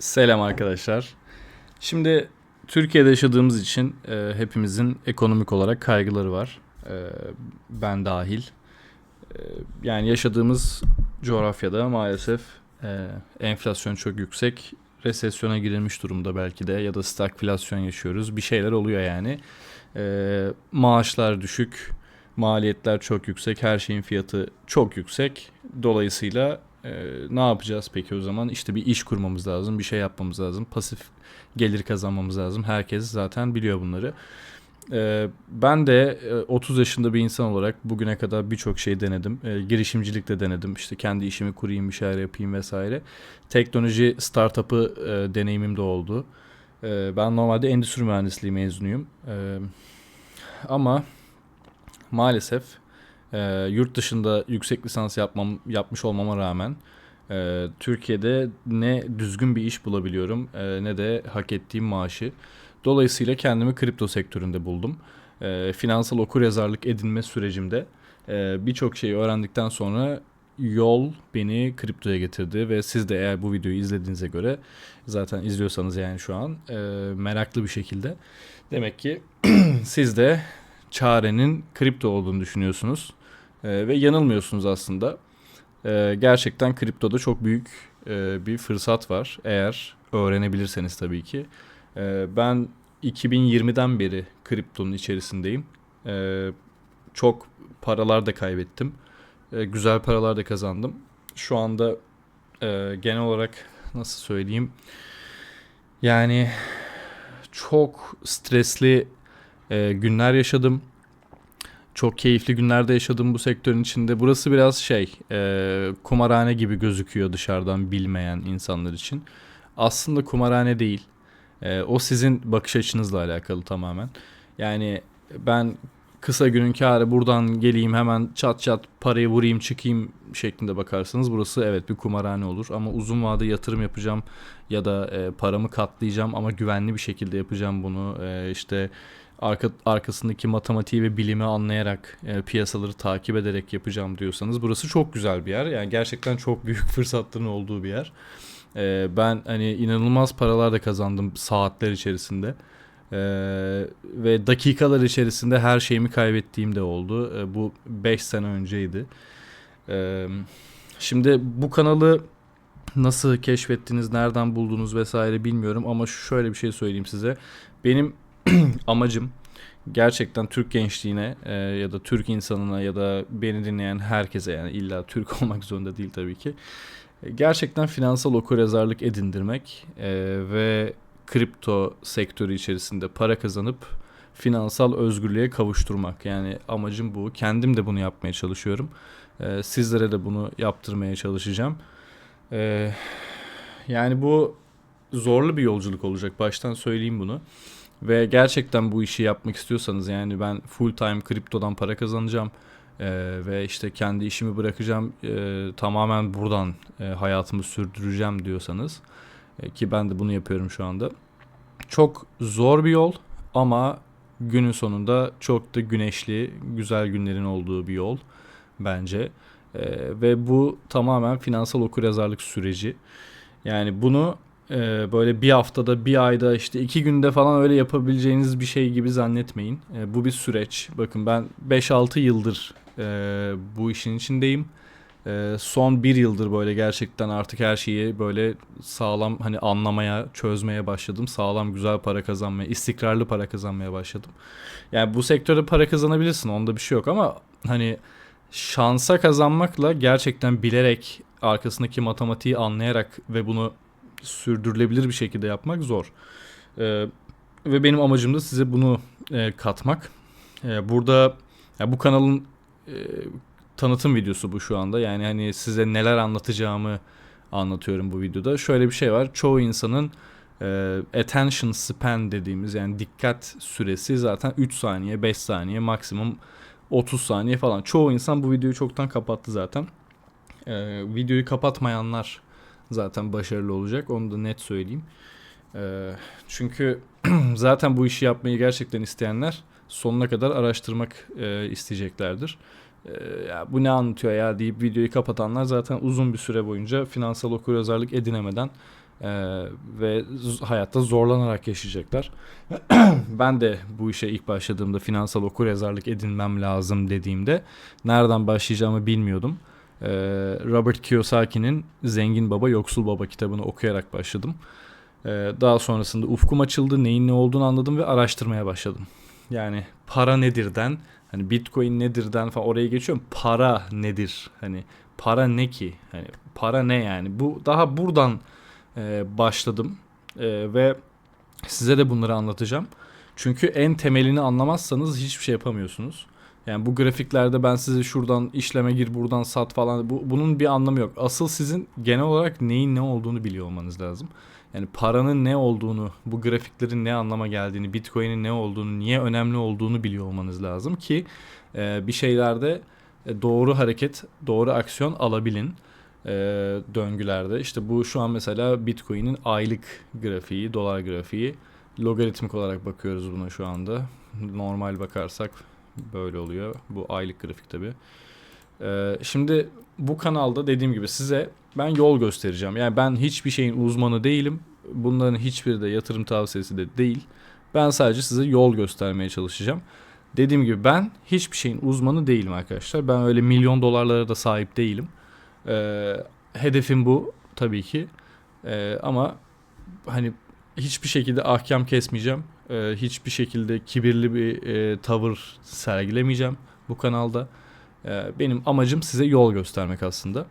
Selam arkadaşlar. Şimdi Türkiye'de yaşadığımız için e, hepimizin ekonomik olarak kaygıları var. E, ben dahil. E, yani yaşadığımız coğrafyada maalesef e, enflasyon çok yüksek. Resesyona girilmiş durumda belki de ya da stagflasyon yaşıyoruz. Bir şeyler oluyor yani. E, maaşlar düşük, maliyetler çok yüksek, her şeyin fiyatı çok yüksek. Dolayısıyla ee, ne yapacağız peki o zaman? İşte bir iş kurmamız lazım, bir şey yapmamız lazım, pasif gelir kazanmamız lazım. Herkes zaten biliyor bunları. Ee, ben de 30 e, yaşında bir insan olarak bugüne kadar birçok şey denedim. Ee, girişimcilik de denedim. İşte kendi işimi kurayım, bir şeyler yapayım vesaire. Teknoloji startup'ı e, deneyimim de oldu. Ee, ben normalde endüstri mühendisliği mezunuyum. Ee, ama maalesef e, yurt dışında yüksek lisans yapmam yapmış olmama rağmen e, Türkiye'de ne düzgün bir iş bulabiliyorum e, ne de hak ettiğim maaşı. Dolayısıyla kendimi kripto sektöründe buldum. E, finansal okuryazarlık edinme sürecimde e, birçok şeyi öğrendikten sonra yol beni kriptoya getirdi ve siz de eğer bu videoyu izlediğinize göre zaten izliyorsanız yani şu an e, meraklı bir şekilde demek ki siz de çarenin kripto olduğunu düşünüyorsunuz. E, ve yanılmıyorsunuz aslında. E, gerçekten kriptoda çok büyük e, bir fırsat var. Eğer öğrenebilirseniz tabii ki. E, ben 2020'den beri kriptonun içerisindeyim. E, çok paralar da kaybettim. E, güzel paralar da kazandım. Şu anda e, genel olarak nasıl söyleyeyim? Yani çok stresli e, günler yaşadım. Çok keyifli günlerde yaşadım bu sektörün içinde. Burası biraz şey, e, kumarhane gibi gözüküyor dışarıdan bilmeyen insanlar için. Aslında kumarhane değil. E, o sizin bakış açınızla alakalı tamamen. Yani ben kısa günün karı buradan geleyim hemen çat çat parayı vurayım çıkayım şeklinde bakarsanız burası evet bir kumarhane olur. Ama uzun vade yatırım yapacağım ya da e, paramı katlayacağım ama güvenli bir şekilde yapacağım bunu. E, işte arka, arkasındaki matematiği ve bilimi anlayarak e, piyasaları takip ederek yapacağım diyorsanız burası çok güzel bir yer. Yani gerçekten çok büyük fırsatların olduğu bir yer. E, ben hani inanılmaz paralar da kazandım saatler içerisinde. E, ve dakikalar içerisinde her şeyimi kaybettiğim de oldu. E, bu 5 sene önceydi. E, şimdi bu kanalı nasıl keşfettiniz, nereden buldunuz vesaire bilmiyorum ama şöyle bir şey söyleyeyim size. Benim amacım gerçekten Türk gençliğine e, ya da Türk insanına ya da beni dinleyen herkese yani illa Türk olmak zorunda değil tabii ki. E, gerçekten finansal okuryazarlık edindirmek e, ve kripto sektörü içerisinde para kazanıp finansal özgürlüğe kavuşturmak. Yani amacım bu. Kendim de bunu yapmaya çalışıyorum. E, sizlere de bunu yaptırmaya çalışacağım. E, yani bu zorlu bir yolculuk olacak. Baştan söyleyeyim bunu. Ve gerçekten bu işi yapmak istiyorsanız yani ben full time kriptodan para kazanacağım e, ve işte kendi işimi bırakacağım e, tamamen buradan e, hayatımı sürdüreceğim diyorsanız e, ki ben de bunu yapıyorum şu anda. Çok zor bir yol ama günün sonunda çok da güneşli, güzel günlerin olduğu bir yol bence. E, ve bu tamamen finansal okuryazarlık süreci. Yani bunu ee, böyle bir haftada, bir ayda, işte iki günde falan öyle yapabileceğiniz bir şey gibi zannetmeyin. Ee, bu bir süreç. Bakın ben 5-6 yıldır e, bu işin içindeyim. E, son bir yıldır böyle gerçekten artık her şeyi böyle sağlam hani anlamaya, çözmeye başladım. Sağlam, güzel para kazanmaya, istikrarlı para kazanmaya başladım. Yani bu sektörde para kazanabilirsin, onda bir şey yok ama hani şansa kazanmakla gerçekten bilerek arkasındaki matematiği anlayarak ve bunu sürdürülebilir bir şekilde yapmak zor. E, ve benim amacım da size bunu e, katmak. E, burada ya bu kanalın e, tanıtım videosu bu şu anda. Yani hani size neler anlatacağımı anlatıyorum bu videoda. Şöyle bir şey var. Çoğu insanın e, attention span dediğimiz yani dikkat süresi zaten 3 saniye, 5 saniye, maksimum 30 saniye falan. Çoğu insan bu videoyu çoktan kapattı zaten. E, videoyu kapatmayanlar zaten başarılı olacak. Onu da net söyleyeyim. E, çünkü zaten bu işi yapmayı gerçekten isteyenler sonuna kadar araştırmak e, isteyeceklerdir. E, ya bu ne anlatıyor ya deyip videoyu kapatanlar zaten uzun bir süre boyunca finansal okuryazarlık edinemeden Ee, ve hayatta zorlanarak yaşayacaklar. ben de bu işe ilk başladığımda finansal okuryazarlık edinmem lazım dediğimde nereden başlayacağımı bilmiyordum. Ee, Robert Kiyosaki'nin Zengin Baba Yoksul Baba kitabını okuyarak başladım. Ee, daha sonrasında ufkum açıldı, neyin ne olduğunu anladım ve araştırmaya başladım. Yani para nedirden, hani Bitcoin nedirden falan oraya geçiyorum. Para nedir? Hani para ne ki? Hani para ne yani? Bu daha buradan e, başladım E, ve size de bunları anlatacağım. Çünkü en temelini anlamazsanız hiçbir şey yapamıyorsunuz. Yani bu grafiklerde ben size şuradan işleme gir buradan sat falan bu, bunun bir anlamı yok. Asıl sizin genel olarak neyin ne olduğunu biliyor olmanız lazım. Yani paranın ne olduğunu, bu grafiklerin ne anlama geldiğini, Bitcoin'in ne olduğunu, niye önemli olduğunu biliyor olmanız lazım ki e, bir şeylerde e, doğru hareket, doğru aksiyon alabilin e, döngülerde. İşte bu şu an mesela Bitcoin'in aylık grafiği, dolar grafiği. Logaritmik olarak bakıyoruz buna şu anda. Normal bakarsak böyle oluyor. Bu aylık grafik tabi. şimdi bu kanalda dediğim gibi size ben yol göstereceğim. Yani ben hiçbir şeyin uzmanı değilim. Bunların hiçbiri de yatırım tavsiyesi de değil. Ben sadece size yol göstermeye çalışacağım. Dediğim gibi ben hiçbir şeyin uzmanı değilim arkadaşlar. Ben öyle milyon dolarlara da sahip değilim. Ee, hedefim bu tabii ki. Ee, ama hani hiçbir şekilde ahkam kesmeyeceğim. Ee, hiçbir şekilde kibirli bir e, tavır sergilemeyeceğim bu kanalda. Ee, benim amacım size yol göstermek aslında.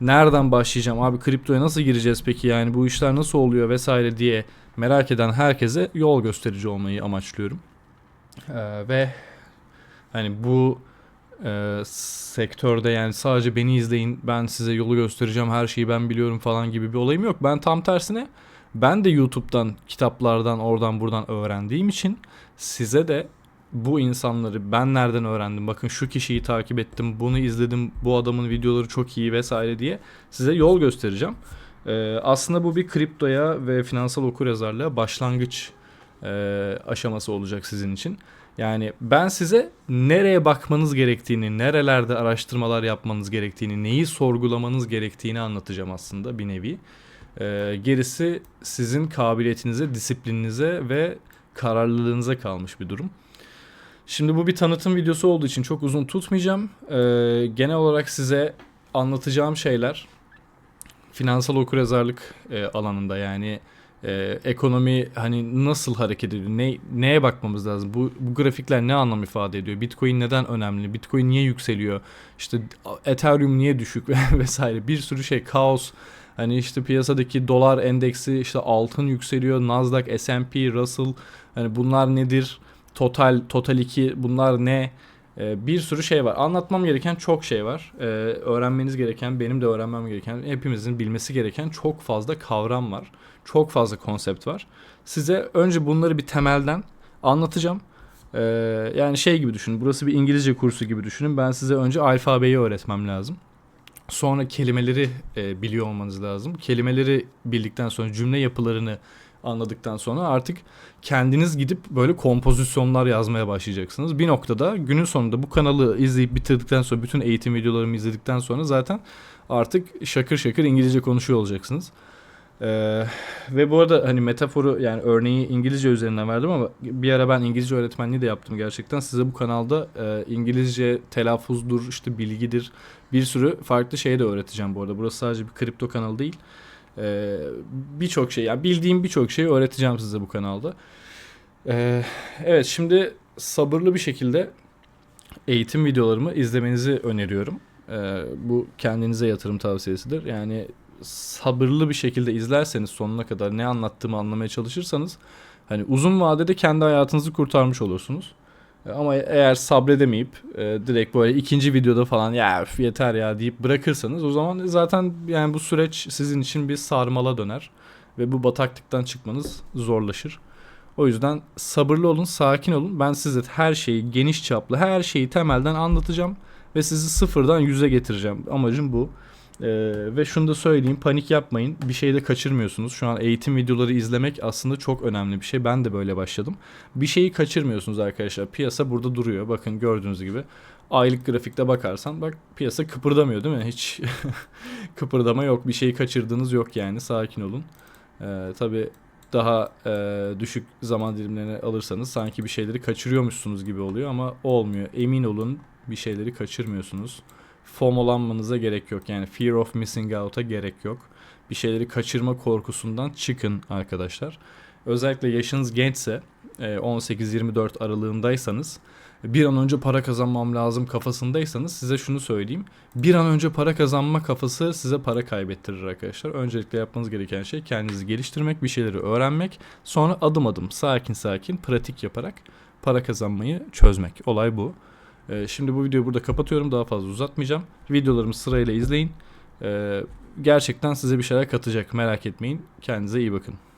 Nereden başlayacağım abi kriptoya nasıl gireceğiz peki yani bu işler nasıl oluyor vesaire diye merak eden herkese yol gösterici olmayı amaçlıyorum. Ee, ve hani bu e, sektörde yani sadece beni izleyin ben size yolu göstereceğim her şeyi ben biliyorum falan gibi bir olayım yok. Ben tam tersine ben de YouTube'dan kitaplardan oradan buradan öğrendiğim için size de bu insanları ben nereden öğrendim bakın şu kişiyi takip ettim bunu izledim bu adamın videoları çok iyi vesaire diye size yol göstereceğim. Ee, aslında bu bir kriptoya ve finansal okuryazarlığa başlangıç e, aşaması olacak sizin için. Yani ben size nereye bakmanız gerektiğini, nerelerde araştırmalar yapmanız gerektiğini, neyi sorgulamanız gerektiğini anlatacağım aslında bir nevi. Ee, gerisi sizin kabiliyetinize, disiplininize ve kararlılığınıza kalmış bir durum. Şimdi bu bir tanıtım videosu olduğu için çok uzun tutmayacağım. Ee, genel olarak size anlatacağım şeyler finansal okuryazarlık e, alanında yani e, ekonomi hani nasıl hareket ediyor? Ne, neye bakmamız lazım? Bu, bu grafikler ne anlam ifade ediyor? Bitcoin neden önemli? Bitcoin niye yükseliyor? İşte Ethereum niye düşük vesaire bir sürü şey kaos. Hani işte piyasadaki dolar endeksi işte altın yükseliyor, Nasdaq, S&P, Russell hani bunlar nedir? Total, Total 2 bunlar ne? Ee, bir sürü şey var. Anlatmam gereken çok şey var. Ee, öğrenmeniz gereken, benim de öğrenmem gereken, hepimizin bilmesi gereken çok fazla kavram var. Çok fazla konsept var. Size önce bunları bir temelden anlatacağım. Ee, yani şey gibi düşünün. Burası bir İngilizce kursu gibi düşünün. Ben size önce alfabeyi öğretmem lazım. Sonra kelimeleri e, biliyor olmanız lazım. Kelimeleri bildikten sonra cümle yapılarını anladıktan sonra artık kendiniz gidip böyle kompozisyonlar yazmaya başlayacaksınız. Bir noktada günün sonunda bu kanalı izleyip bitirdikten sonra bütün eğitim videolarımı izledikten sonra zaten artık şakır şakır İngilizce konuşuyor olacaksınız. Ee, ve bu arada hani metaforu yani örneği İngilizce üzerinden verdim ama bir ara ben İngilizce öğretmenliği de yaptım gerçekten. Size bu kanalda e, İngilizce telaffuzdur, işte bilgidir, bir sürü farklı şey de öğreteceğim bu arada. Burası sadece bir kripto kanalı değil. Ee, birçok şey yani bildiğim birçok şeyi öğreteceğim size bu kanalda. Ee, evet şimdi sabırlı bir şekilde eğitim videolarımı izlemenizi öneriyorum. Ee, bu kendinize yatırım tavsiyesidir. Yani sabırlı bir şekilde izlerseniz sonuna kadar ne anlattığımı anlamaya çalışırsanız hani uzun vadede kendi hayatınızı kurtarmış olursunuz. Ama eğer sabredemeyip e, direkt böyle ikinci videoda falan ya yeter ya deyip bırakırsanız o zaman zaten yani bu süreç sizin için bir sarmala döner ve bu bataklıktan çıkmanız zorlaşır. O yüzden sabırlı olun, sakin olun. Ben size her şeyi geniş çaplı, her şeyi temelden anlatacağım ve sizi sıfırdan yüze getireceğim. Amacım bu. Ee, ve şunu da söyleyeyim panik yapmayın bir şey de kaçırmıyorsunuz. Şu an eğitim videoları izlemek aslında çok önemli bir şey. Ben de böyle başladım. Bir şeyi kaçırmıyorsunuz arkadaşlar. Piyasa burada duruyor. Bakın gördüğünüz gibi. Aylık grafikte bakarsan bak piyasa kıpırdamıyor değil mi? Hiç kıpırdama yok. Bir şeyi kaçırdığınız yok yani. Sakin olun. Ee, tabii daha e, düşük zaman dilimlerine alırsanız sanki bir şeyleri kaçırıyormuşsunuz gibi oluyor ama olmuyor. Emin olun bir şeyleri kaçırmıyorsunuz. FOMO'lanmanıza gerek yok. Yani fear of missing out'a gerek yok. Bir şeyleri kaçırma korkusundan çıkın arkadaşlar. Özellikle yaşınız gençse e, 18-24 aralığındaysanız bir an önce para kazanmam lazım kafasındaysanız size şunu söyleyeyim. Bir an önce para kazanma kafası size para kaybettirir arkadaşlar. Öncelikle yapmanız gereken şey kendinizi geliştirmek, bir şeyleri öğrenmek. Sonra adım adım sakin sakin pratik yaparak para kazanmayı çözmek. Olay bu. Ee, şimdi bu videoyu burada kapatıyorum. Daha fazla uzatmayacağım. Videolarımı sırayla izleyin. Ee, gerçekten size bir şeyler katacak. Merak etmeyin. Kendinize iyi bakın.